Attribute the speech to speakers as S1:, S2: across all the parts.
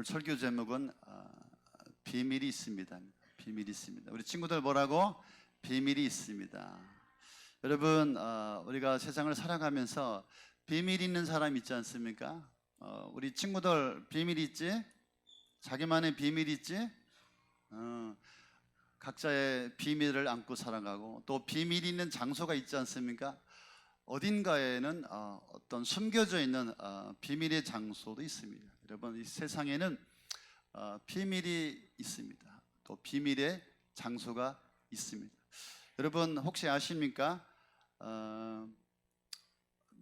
S1: 오늘 설교 제목은 아, 비밀이 있습니다. 비밀이 있습니다. 우리 친구들 뭐라고? 비밀이 있습니다. 여러분, 어, 우리가 세상을 살아가면서 비밀 있는 사람 있지 않습니까? 어, 우리 친구들 비밀 있지? 자기만의 비밀 있지? 어, 각자의 비밀을 안고 살아가고 또 비밀 있는 장소가 있지 않습니까? 어딘가에는 어, 어떤 숨겨져 있는 어, 비밀의 장소도 있습니다. 여러분 이 세상에는 어, 비밀이 있습니다. 또 비밀의 장소가 있습니다. 여러분 혹시 아십니까? 어,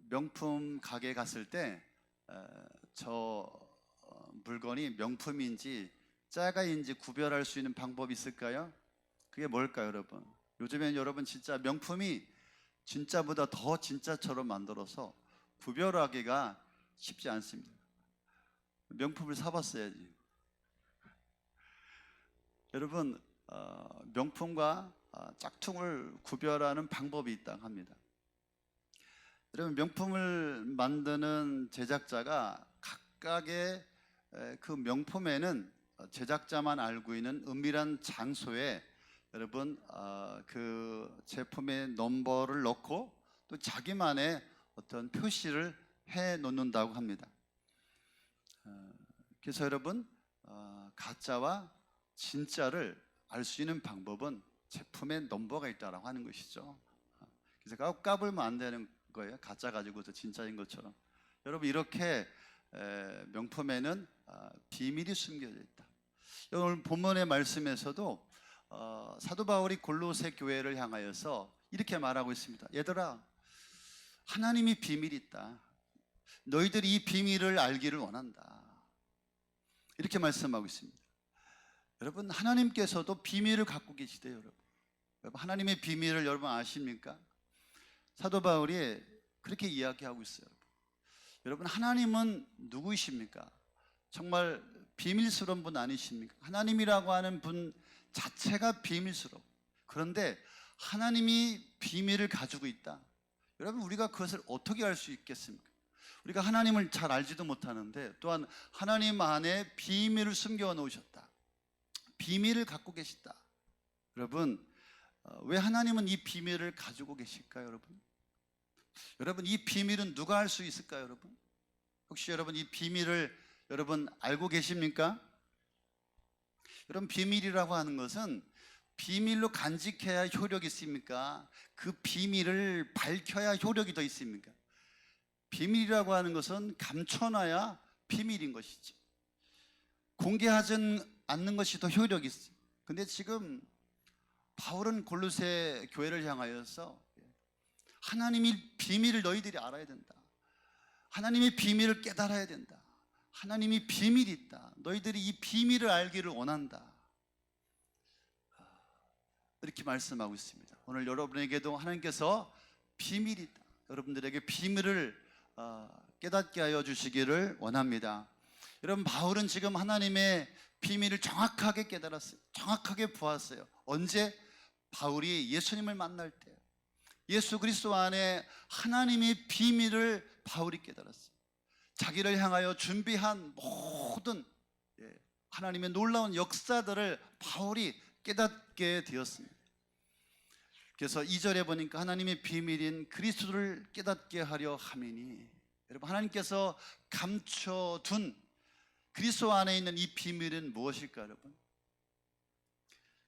S1: 명품 가게 갔을 때저 어, 물건이 명품인지 짜가인지 구별할 수 있는 방법이 있을까요? 그게 뭘까요, 여러분? 요즘엔 여러분 진짜 명품이 진짜보다 더 진짜처럼 만들어서 구별하기가 쉽지 않습니다. 명품을 사봤어야지. 여러분 어, 명품과 어, 짝퉁을 구별하는 방법이 있다 합니다. 여러분 명품을 만드는 제작자가 각각의 에, 그 명품에는 제작자만 알고 있는 은밀한 장소에 여러분 어, 그 제품의 넘버를 넣고 또 자기만의 어떤 표시를 해 놓는다고 합니다. 어, 그래서 여러분 어, 가짜와 진짜를 알 수 있는 방법은 제품에 넘버가 있다라고 하는 것이죠. 어, 그래서 까- 까불면 안 되는 거예요. 가짜 가지고서 진짜인 것처럼. 여러분 이렇게 에, 명품에는 아, 비밀이 숨겨져 있다. 오늘 본문의 말씀에서도 어, 사도 바울이 골로새 교회를 향하여서 이렇게 말하고 있습니다. 얘들아, 하나님이 비밀이 있다. 너희들이 이 비밀을 알기를 원한다. 이렇게 말씀하고 있습니다. 여러분, 하나님께서도 비밀을 갖고 계시대요, 여러분. 여러분, 하나님의 비밀을 여러분 아십니까? 사도 바울이 그렇게 이야기하고 있어요. 여러분. 하나님은 누구이십니까? 정말 비밀스러운 분 아니십니까? 하나님이라고 하는 분 자체가 비밀스러워. 그런데 하나님이 비밀을 가지고 있다. 여러분, 우리가 그것을 어떻게 알 수 있겠습니까? 우리가 하나님을 잘 알지도 못하는데 또한 하나님 안에 비밀을 숨겨 놓으셨다. 비밀을 갖고 계시다. 여러분, 어, 왜 하나님은 이 비밀을 가지고 계실까요, 여러분? 여러분, 이 비밀은 누가 알 수 있을까요, 여러분? 혹시 여러분 이 비밀을 여러분 알고 계십니까? 여러분 비밀이라고 하는 것은 비밀로 간직해야 효력이 있습니까? 그 비밀을 밝혀야 효력이 더 있습니까? 비밀이라고 하는 것은 감춰놔야 비밀인 것이죠. 공개하지 않는 것이 더 효력이 있어. 근데 지금 바울은 골로새 교회를 향하여서 하나님이 비밀을 너희들이 알아야 된다. 하나님의 비밀을 깨달아야 된다. 하나님이 비밀이 있다. 너희들이 이 비밀을 알기를 원한다. 이렇게 말씀하고 있습니다. 오늘 여러분에게도 하나님께서 비밀이 있다. 여러분들에게 비밀을 어, 깨닫게 하여 주시기를 원합니다. 여러분 바울은 지금 하나님의 비밀을 정확하게 깨달았어요. 정확하게 보았어요. 언제 바울이 예수님을 만날 때 예수 그리스도 안에 하나님의 비밀을 바울이 깨달았어요. 자기를 향하여 준비한 모든 예, 하나님의 놀라운 역사들을 바울이 깨닫게 되었습니다. 그래서 2절에 보니까 하나님의 비밀인 그리스도를 깨닫게 하려 함이니 여러분 하나님께서 감춰둔 그리스도 안에 있는 이 비밀은 무엇일까 여러분?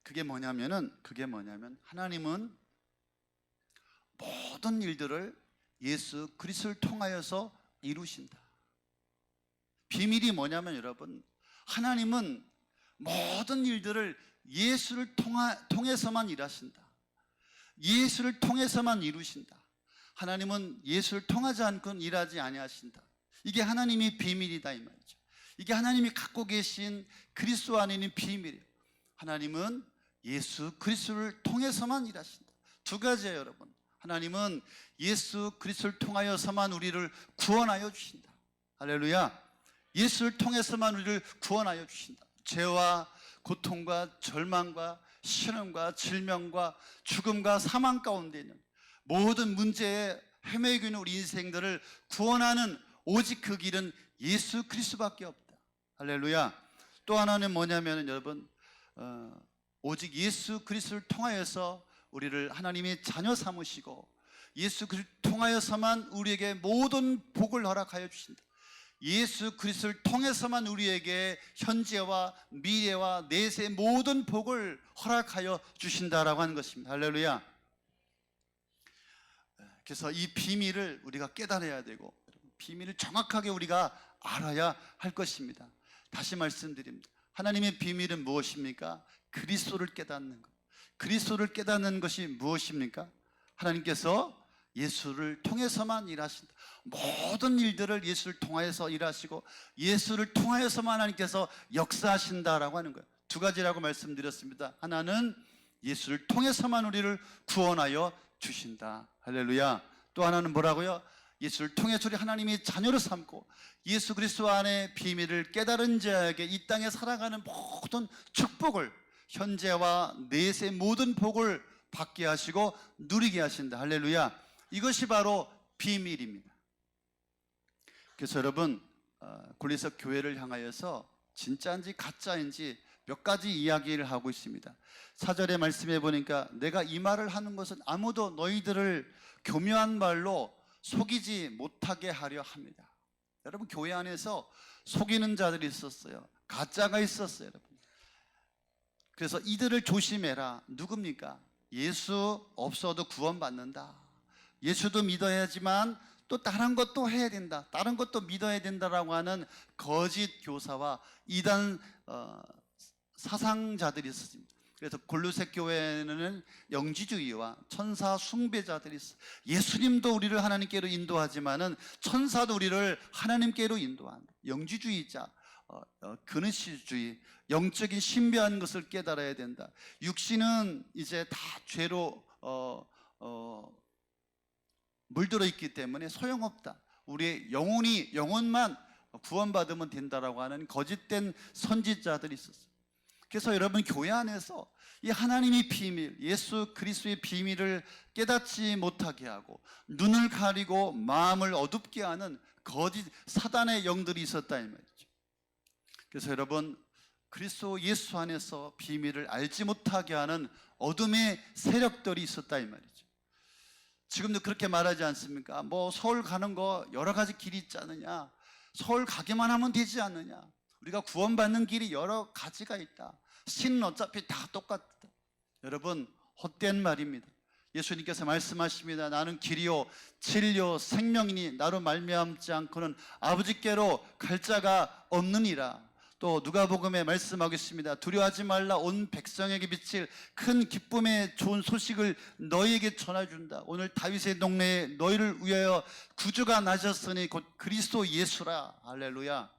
S1: 그게 뭐냐면은 그게 뭐냐면 하나님은 모든 일들을 예수 그리스도를 통하여서 이루신다. 비밀이 뭐냐면 여러분 하나님은 모든 일들을 예수를 통하, 통해서만 일하신다. 예수를 통해서만 이루신다. 하나님은 예수를 통하지 않고는 일하지 아니하신다. 이게 하나님의 비밀이다 이 말이죠. 이게 하나님이 갖고 계신 그리스도 안에 있는 비밀이에요. 하나님은 예수 그리스도를 통해서만 일하신다. 두 가지예요, 여러분. 하나님은 예수 그리스도를 통하여서만 우리를 구원하여 주신다. 할렐루야. 예수를 통해서만 우리를 구원하여 주신다. 죄와 고통과 절망과 신음과 질병과 죽음과 사망 가운데 있는 모든 문제에 헤매고 있는 우리 인생들을 구원하는 오직 그 길은 예수 그리스도밖에 없다. 할렐루야. 또 하나는 뭐냐면은 여러분 어, 오직 예수 그리스도를 통하여서 우리를 하나님의 자녀 삼으시고 예수 그리스도를 통하여서만 우리에게 모든 복을 허락하여 주신다. 예수 그리스도를 통해서만 우리에게 현재와 미래와 내세의 모든 복을 허락하여 주신다라고 하는 것입니다. 할렐루야. 그래서 이 비밀을 우리가 깨달아야 되고 비밀을 정확하게 우리가 알아야 할 것입니다. 다시 말씀드립니다. 하나님의 비밀은 무엇입니까? 그리스도를 깨닫는 것. 그리스도를 깨닫는 것이 무엇입니까? 하나님께서 예수를 통해서만 일하신다. 모든 일들을 예수를 통하여서 일하시고 예수를 통하여서만 하나님께서 역사하신다라고 하는 거예요. 두 가지라고 말씀드렸습니다. 하나는 예수를 통해서만 우리를 구원하여 주신다. 할렐루야. 또 하나는 뭐라고요? 예수를 통해서 우리 하나님의 자녀로 삼고 예수 그리스도 안에 비밀을 깨달은 자에게 이 땅에 살아가는 모든 축복을 현재와 내세 모든 복을 받게 하시고 누리게 하신다. 할렐루야. 이것이 바로 비밀입니다. 그래서 여러분 어, 굴리석 교회를 향하여서 진짜인지 가짜인지 몇 가지 이야기를 하고 있습니다. 사절의 말씀해 보니까 내가 이 말을 하는 것은 아무도 너희들을 교묘한 말로 속이지 못하게 하려 합니다. 여러분 교회 안에서 속이는 자들이 있었어요. 가짜가 있었어요, 여러분. 그래서 이들을 조심해라. 누굽니까? 예수 없어도 구원받는다. 예수도 믿어야지만 또 다른 것도 해야 된다. 다른 것도 믿어야 된다라고 하는 거짓 교사와 이단 어, 사상자들이 있었습니다. 그래서 골로새 교회는 영지주의와 천사 숭배자들이 있어. 예수님도 우리를 하나님께로 인도하지만은 천사도 우리를 하나님께로 인도한다. 영지주의자, 어, 어, 그느시주의, 영적인 신비한 것을 깨달아야 된다. 육신은 이제 다 죄로 어, 어, 물들어 있기 때문에 소용없다. 우리의 영혼이 영혼만 구원받으면 된다라고 하는 거짓된 선지자들이 있었어요. 그래서 여러분 교회 안에서 이 하나님의 비밀, 예수 그리스도의 비밀을 깨닫지 못하게 하고 눈을 가리고 마음을 어둡게 하는 거짓 사단의 영들이 있었다 이 말이죠. 그래서 여러분 그리스도 예수 안에서 비밀을 알지 못하게 하는 어둠의 세력들이 있었다 이 말이죠. 지금도 그렇게 말하지 않습니까? 뭐 서울 가는 거 여러 가지 길이 있지 않느냐? 서울 가기만 하면 되지 않느냐? 우리가 구원받는 길이 여러 가지가 있다. 신은 어차피 다 똑같다. 여러분 헛된 말입니다. 예수님께서 말씀하십니다. 나는 길이요 진리요 생명이니 나로 말미암지 않고는 아버지께로 갈 자가 없느니라. 또 누가복음에 말씀하고 있습니다. 두려워하지 말라 온 백성에게 비칠 큰 기쁨의 좋은 소식을 너희에게 전해 준다. 오늘 다윗의 동네에 너희를 위하여 구주가 나셨으니 곧 그리스도 예수라. 할렐루야.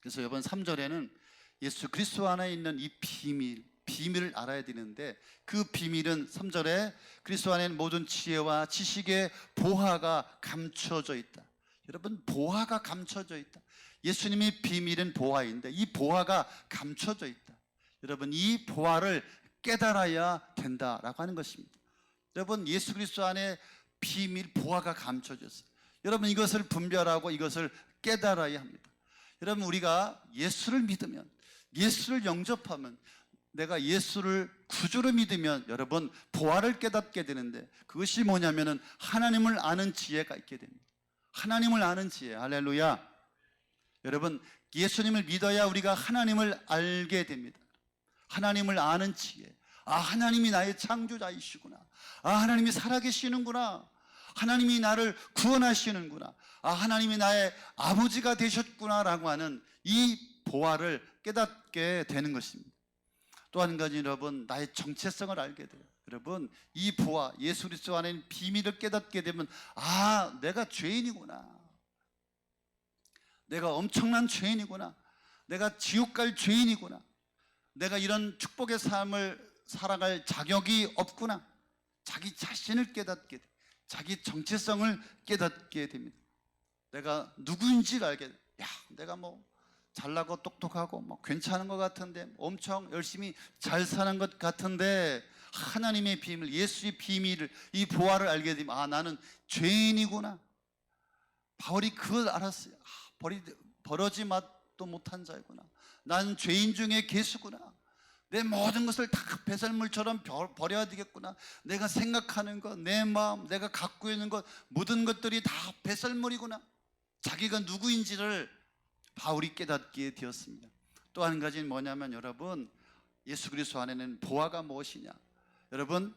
S1: 그래서 이번 3절에는 예수 그리스도 안에 있는 이 비밀, 비밀을 알아야 되는데 그 비밀은 3절에 그리스도 안에는 모든 지혜와 지식의 보화가 감춰져 있다. 여러분 보화가 감춰져 있다. 예수님의 비밀은 보화인데 이 보화가 감춰져 있다. 여러분 이 보화를 깨달아야 된다라고 하는 것입니다. 여러분 예수 그리스도 안에 비밀 보화가 감춰졌어요. 여러분 이것을 분별하고 이것을 깨달아야 합니다. 여러분 우리가 예수를 믿으면 예수를 영접하면 내가 예수를 구주로 믿으면 여러분 보화를 깨닫게 되는데 그것이 뭐냐면은 하나님을 아는 지혜가 있게 됩니다. 하나님을 아는 지혜. 할렐루야. 여러분 예수님을 믿어야 우리가 하나님을 알게 됩니다. 하나님을 아는 지혜. 아 하나님이 나의 창조자이시구나. 아 하나님이 살아계시는구나. 하나님이 나를 구원하시는구나. 아 하나님이 나의 아버지가 되셨구나라고 하는 이 보화를 깨닫게 되는 것입니다. 또 한 가지 여러분 나의 정체성을 알게 돼요. 여러분 이 보화 예수 그리스도 안에 비밀을 깨닫게 되면 아 내가 죄인이구나. 내가 엄청난 죄인이구나. 내가 지옥 갈 죄인이구나. 내가 이런 축복의 삶을 살아갈 자격이 없구나. 자기 자신을 깨닫게 돼. 자기 정체성을 깨닫게 됩니다. 내가 누구인지를 알게 돼. 야, 내가 뭐 잘나고 똑똑하고 뭐 괜찮은 것 같은데 엄청 열심히 잘 사는 것 같은데 하나님의 비밀, 예수의 비밀을 이 보화를 알게 되면 아 나는 죄인이구나. 바울이 그걸 알았어요. 아, 바울이, 벌어지 맛도 못한 자이구나. 난 죄인 중에 개수구나. 내 모든 것을 다 배설물처럼 버- 버려야 되겠구나. 내가 생각하는 것, 내 마음, 내가 갖고 있는 것, 모든 것들이 다 배설물이구나. 자기가 누구인지를 바울이 깨닫게 되었습니다. 또 한 가지는 뭐냐면 여러분 예수 그리스도 안에는 보화가 무엇이냐? 여러분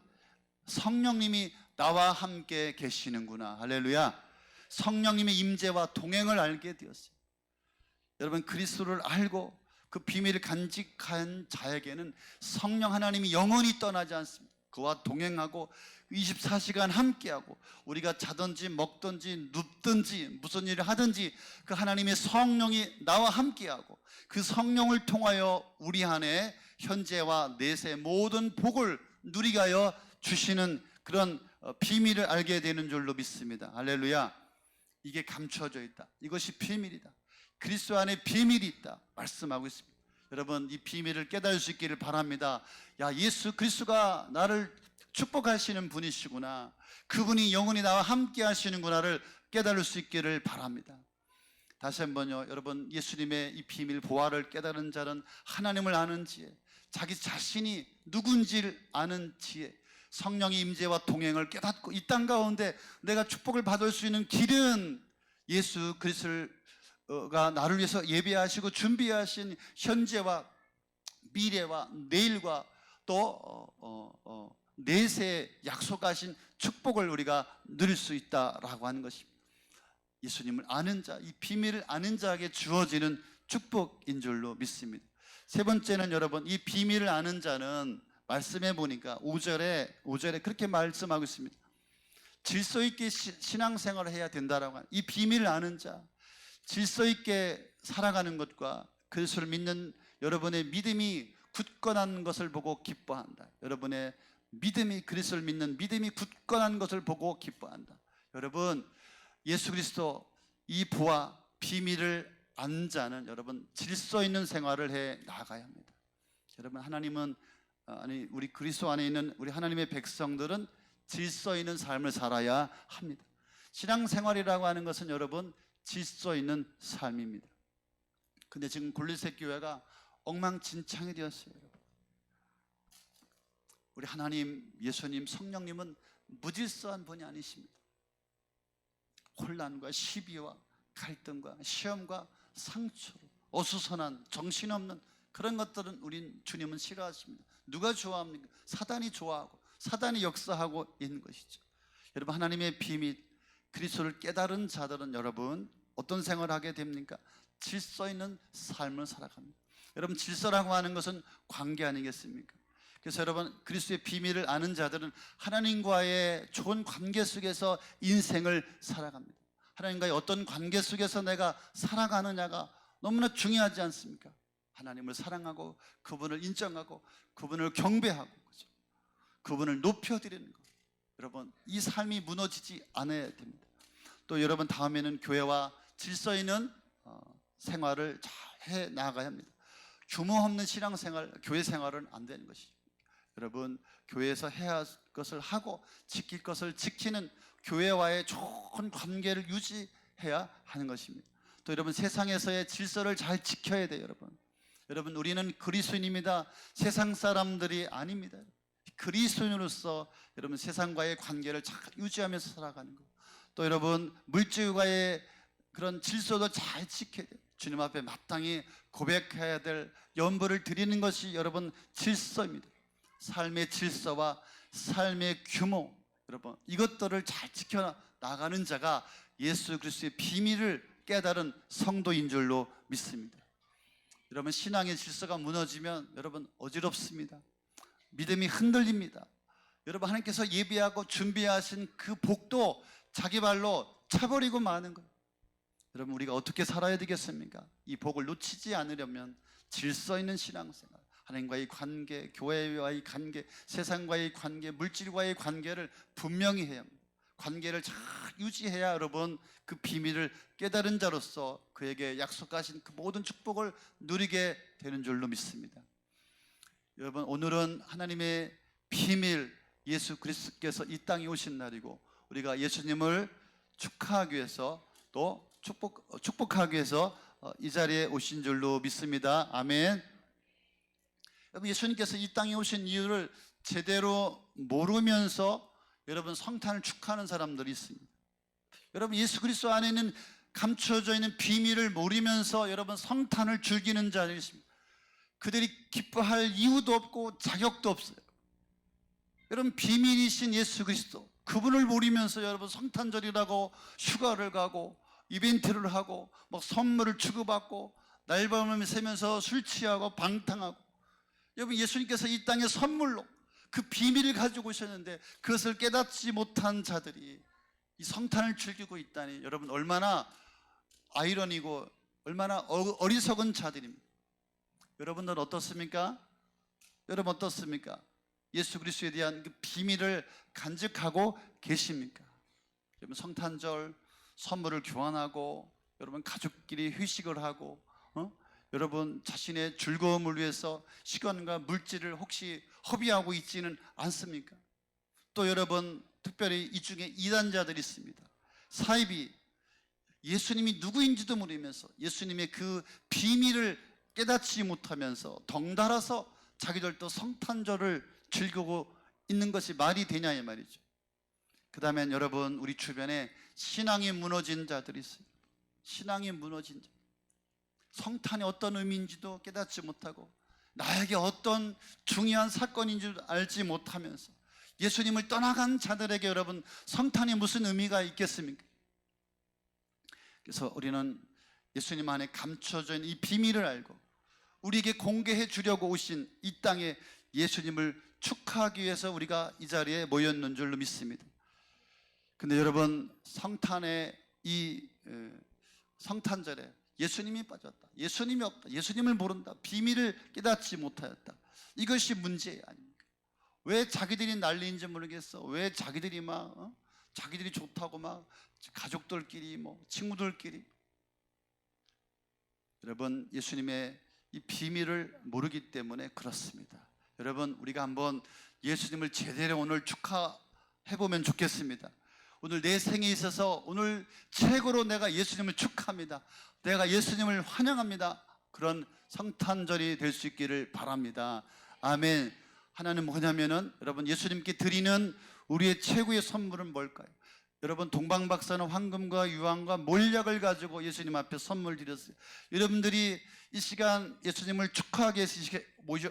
S1: 성령님이 나와 함께 계시는구나. 할렐루야. 성령님의 임재와 동행을 알게 되었어요. 여러분 그리스도를 알고 그 비밀을 간직한 자에게는 성령 하나님이 영원히 떠나지 않습니다. 그와 동행하고 24시간 함께하고 우리가 자든지 먹든지 눕든지 무슨 일을 하든지 그 하나님의 성령이 나와 함께하고 그 성령을 통하여 우리 안에 현재와 내세 모든 복을 누리게 하여 주시는 그런 어, 비밀을 알게 되는 줄로 믿습니다. 할렐루야. 이게 감춰져 있다. 이것이 비밀이다. 그리스도 안에 비밀이 있다. 말씀하고 있습니다. 여러분 이 비밀을 깨달을 수 있기를 바랍니다. 야 예수 그리스도가 나를 축복하시는 분이시구나. 그분이 영원히 나와 함께 하시는구나를 깨달을 수 있기를 바랍니다. 다시 한번요. 여러분 예수님의 이 비밀 보화를 깨달은 자는 하나님을 아는 지혜, 자기 자신이 누군지를 아는 지혜, 성령의 임재와 동행을 깨닫고 이 땅 가운데 내가 축복을 받을 수 있는 길은 예수 그리스도가 나를 위해서 예배하시고 준비하신 현재와 미래와 내일과 또 어, 어, 어, 내세에 약속하신 축복을 우리가 누릴 수 있다라고 하는 것입니다. 예수님을 아는 자, 이 비밀을 아는 자에게 주어지는 축복인 줄로 믿습니다. 세 번째는 여러분, 이 비밀을 아는 자는 말씀해 보니까 5절에 5절에 그렇게 말씀하고 있습니다. 질서 있게 시- 신앙생활을 해야 된다라고 하는 이 비밀을 아는 자, 질서 있게 살아가는 것과 그리스도를 믿는 여러분의 믿음이 굳건한 것을 보고 기뻐한다. 여러분의 믿음이 그리스도를 믿는 믿음이 굳건한 것을 보고 기뻐한다. 여러분 예수 그리스도 이 보아 비밀을 안 자는 여러분 질서 있는 생활을 해 나가야 합니다. 여러분 하나님은 어, 아니 우리 그리스도 안에 있는 우리 하나님의 백성들은 질서 있는 삶을 살아야 합니다. 신앙생활이라고 하는 것은 여러분 질서 있는 삶입니다. 근데 지금 골리새 교회가 엉망진창이 되었어요. 우리 하나님, 예수님, 성령님은 무질서한 분이 아니십니다. 혼란과 시비와 갈등과 시험과 상처로 어수선한 정신없는 그런 것들은 우린 주님은 싫어하십니다. 누가 좋아합니까? 사단이 좋아하고 사단이 역사하고 있는 것이죠. 여러분 하나님의 비밀 그리스도를 깨달은 자들은 여러분 어떤 생활을 하게 됩니까? 질서 있는 삶을 살아갑니다. 여러분 질서라고 하는 것은 관계 아니겠습니까? 그래서 여러분 그리스도의 비밀을 아는 자들은 하나님과의 좋은 관계 속에서 인생을 살아갑니다. 하나님과의 어떤 관계 속에서 내가 살아가느냐가 너무나 중요하지 않습니까? 하나님을 사랑하고 그분을 인정하고 그분을 경배하고 그죠? 그분을 높여드리는 것. 여러분 이 삶이 무너지지 않아야 됩니다. 또 여러분 다음에는 교회와 질서 있는 어, 생활을 잘 해 나가야 합니다. 규모 없는 신앙생활, 교회 생활은 안 되는 것이죠. 여러분 교회에서 해야 할 것을 하고 지킬 것을 지키는 교회와의 좋은 관계를 유지해야 하는 것입니다. 또 여러분 세상에서의 질서를 잘 지켜야 돼요, 여러분. 여러분 우리는 그리스도인입니다. 세상 사람들이 아닙니다. 그리스도인으로서 여러분 세상과의 관계를 잘 유지하면서 살아가는 거. 또 여러분 물질과의 그런 질서도 잘 지켜야 돼요. 주님 앞에 마땅히 고백해야 될 연보를 드리는 것이 여러분 질서입니다. 삶의 질서와 삶의 규모, 여러분 이것들을 잘 지켜 나가는 자가 예수 그리스도의 비밀을 깨달은 성도인 줄로 믿습니다. 여러분 신앙의 질서가 무너지면 여러분 어지럽습니다. 믿음이 흔들립니다. 여러분 하나님께서 예비하고 준비하신 그 복도 자기 발로 차버리고 마는 거예요. 여러분 우리가 어떻게 살아야 되겠습니까? 이 복을 놓치지 않으려면 질서 있는 신앙생활, 하나님과의 관계, 교회와의 관계, 세상과의 관계, 물질과의 관계를 분명히 해야 합니다. 관계를 잘 유지해야 여러분 그 비밀을 깨달은 자로서 그에게 약속하신 그 모든 축복을 누리게 되는 줄로 믿습니다. 여러분 오늘은 하나님의 비밀 예수 그리스도께서 이 땅에 오신 날이고 우리가 예수님을 축하하기 위해서 또 축복 축복하기 위해서 어, 이 자리에 오신 줄로 믿습니다. 아멘. 여러분 예수님께서 이 땅에 오신 이유를 제대로 모르면서 여러분 성탄을 축하하는 사람들이 있습니다. 여러분 예수 그리스도 안에는 감춰져 있는 비밀을 모르면서 여러분 성탄을 즐기는 자들이 있습니다. 그들이 기뻐할 이유도 없고 자격도 없어요. 여러분 비밀이신 예수 그리스도 그분을 모르면서 여러분 성탄절이라고 휴가를 가고 이벤트를 하고 뭐 선물을 주고받고 날밤을 새면서 술 취하고 방탕하고 여러분 예수님께서 이 땅에 선물로 그 비밀을 가지고 오셨는데 그것을 깨닫지 못한 자들이 이 성탄을 즐기고 있다니 여러분 얼마나 아이러니고 얼마나 어- 어리석은 자들입니다. 여러분들 어떻습니까? 여러분 어떻습니까? 예수 그리스도에 대한 그 비밀을 간직하고 계십니까? 여러분 성탄절 선물을 교환하고 여러분 가족끼리 회식을 하고 어? 여러분 자신의 즐거움을 위해서 시간과 물질을 혹시 허비하고 있지는 않습니까? 또 여러분 특별히 이 중에 이단자들이 있습니다. 사입이 예수님이 누구인지도 모르면서 예수님의 그 비밀을 깨닫지 못하면서 덩달아서 자기들도 성탄절을 즐기고 있는 것이 말이 되냐 이 말이죠. 그 다음엔 여러분 우리 주변에 신앙이 무너진 자들이 있어요. 신앙이 무너진 자. 성탄이 어떤 의미인지도 깨닫지 못하고 나에게 어떤 중요한 사건인지 알지 못하면서 예수님을 떠나간 자들에게 여러분 성탄이 무슨 의미가 있겠습니까? 그래서 우리는 예수님 안에 감춰져 있는 이 비밀을 알고 우리에게 공개해 주려고 오신 이 땅에 예수님을 축하하기 위해서 우리가 이 자리에 모였는 줄로 믿습니다. 근데 여러분 성탄의 이 에, 성탄절에 예수님이 빠졌다. 예수님이 없다. 예수님을 모른다. 비밀을 깨닫지 못하였다. 이것이 문제 아닙니까? 왜 자기들이 난리인지 모르겠어. 왜 자기들이 막 어? 자기들이 좋다고 막 가족들끼리 뭐 친구들끼리 여러분 예수님의 이 비밀을 모르기 때문에 그렇습니다. 여러분 우리가 한번 예수님을 제대로 오늘 축하해 보면 좋겠습니다. 오늘 내 생에 있어서 오늘 최고로 내가 예수님을 축하합니다. 내가 예수님을 환영합니다. 그런 성탄절이 될 수 있기를 바랍니다. 아멘. 하나는 뭐냐면은 여러분 예수님께 드리는 우리의 최고의 선물은 뭘까요? 여러분 동방 박사는 황금과 유황과 몰약을 가지고 예수님 앞에 선물 드렸어요. 여러분들이 이 시간 예수님을 축하하기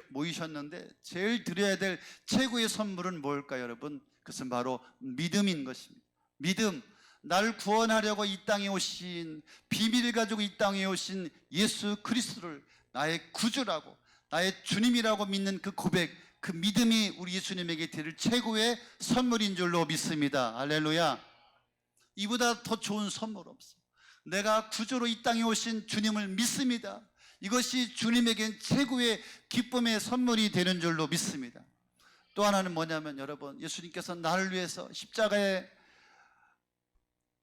S1: 모이셨는데 제일 드려야 될 최고의 선물은 뭘까요, 여러분? 그것은 바로 믿음인 것입니다. 믿음. 나를 구원하려고 이 땅에 오신 비밀을 가지고 이 땅에 오신 예수 그리스도를 나의 구주라고 나의 주님이라고 믿는 그 고백, 그 믿음이 우리 예수님에게 드릴 최고의 선물인 줄로 믿습니다. 할렐루야. 이보다 더 좋은 선물 없어. 내가 구주로 이 땅에 오신 주님을 믿습니다. 이것이 주님에겐 최고의 기쁨의 선물이 되는 줄로 믿습니다. 또 하나는 뭐냐면 여러분, 예수님께서 나를 위해서 십자가에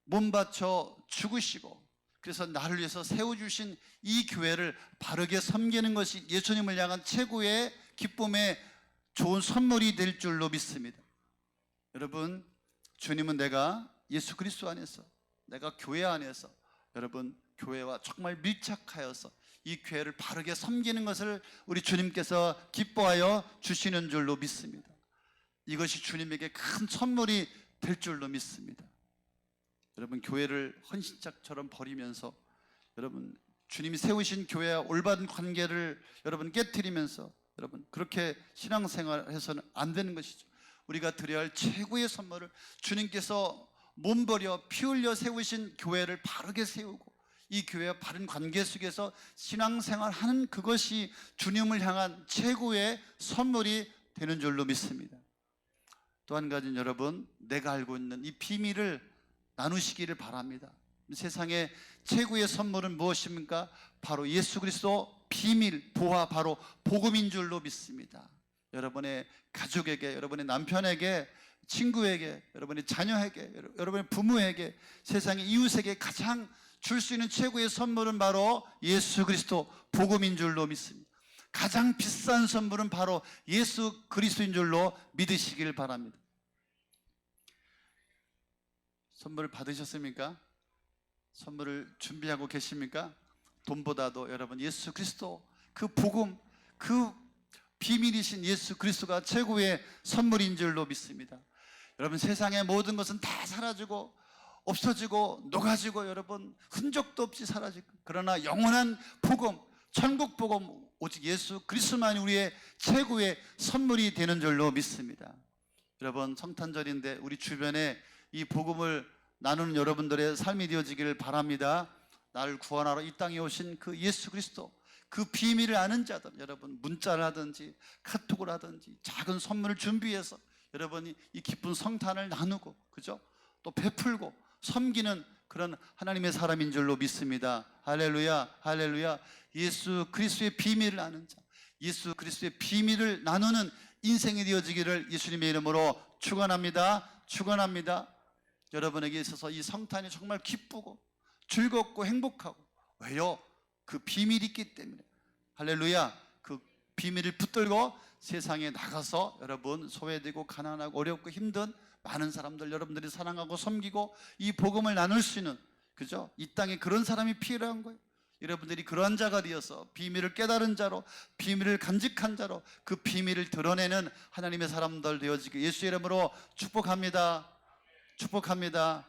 S1: 몸 바쳐 죽으시고 그래서 나를 위해서 세워주신 이 교회를 바르게 섬기는 것이 예수님을 향한 최고의 기쁨의 좋은 선물이 될 줄로 믿습니다. 여러분, 주님은 내가 예수 그리스도 안에서 내가 교회 안에서 여러분 교회와 정말 밀착하여서 이 교회를 바르게 섬기는 것을 우리 주님께서 기뻐하여 주시는 줄로 믿습니다. 이것이 주님에게 큰 선물이 될 줄로 믿습니다. 여러분 교회를 헌신짝처럼 버리면서 여러분 주님이 세우신 교회와 올바른 관계를 여러분 깨뜨리면서 여러분 그렇게 신앙생활해서는 안 되는 것이죠. 우리가 드려야 할 최고의 선물을 주님께서 몸버려 피 흘려 세우신 교회를 바르게 세우고 이 교회와 바른 관계 속에서 신앙생활하는 그것이 주님을 향한 최고의 선물이 되는 줄로 믿습니다. 또 한 가지는 여러분 내가 알고 있는 이 비밀을 나누시기를 바랍니다. 세상의 최고의 선물은 무엇입니까? 바로 예수 그리스도 비밀, 보화, 바로 복음인 줄로 믿습니다. 여러분의 가족에게, 여러분의 남편에게, 친구에게, 여러분의 자녀에게, 여러- 여러분의 부모에게, 세상의 이웃에게 가장 줄 수 있는 최고의 선물은 바로 예수 그리스도 복음인 줄로 믿습니다. 가장 비싼 선물은 바로 예수 그리스도인 줄로 믿으시길 바랍니다. 선물을 받으셨습니까? 선물을 준비하고 계십니까? 돈보다도 여러분 예수 그리스도 그 복음 그 비밀이신 예수 그리스도가 최고의 선물인 줄로 믿습니다. 여러분 세상의 모든 것은 다 사라지고 없어지고 녹아지고 여러분 흔적도 없이 사라지고 그러나 영원한 복음 천국 복음 오직 예수 그리스도만이 우리의 최고의 선물이 되는 줄로 믿습니다. 여러분 성탄절인데 우리 주변에 이 복음을 나누는 여러분들의 삶이 되어지기를 바랍니다. 나를 구원하러 이 땅에 오신 그 예수 그리스도 그 비밀을 아는 자들 여러분 문자를 하든지 카톡을 하든지 작은 선물을 준비해서 여러분이 이 기쁜 성탄을 나누고 그죠? 또 베풀고 섬기는 그런 하나님의 사람인 줄로 믿습니다. 할렐루야, 할렐루야. 예수 그리스도의 비밀을 아는 자, 예수 그리스도의 비밀을 나누는 인생이 되어지기를 예수님의 이름으로 축원합니다. 축원합니다. 여러분에게 있어서 이 성탄이 정말 기쁘고 즐겁고 행복하고 왜요? 그 비밀이 있기 때문에 할렐루야. 그 비밀을 붙들고 세상에 나가서 여러분 소외되고 가난하고 어렵고 힘든 많은 사람들 여러분들이 사랑하고 섬기고 이 복음을 나눌 수 있는 그죠? 이 땅에 그런 사람이 필요한 거예요. 여러분들이 그러한 자가 되어서 비밀을 깨달은 자로 비밀을 간직한 자로 그 비밀을 드러내는 하나님의 사람들 되어지기 예수 이름으로 축복합니다. 축복합니다.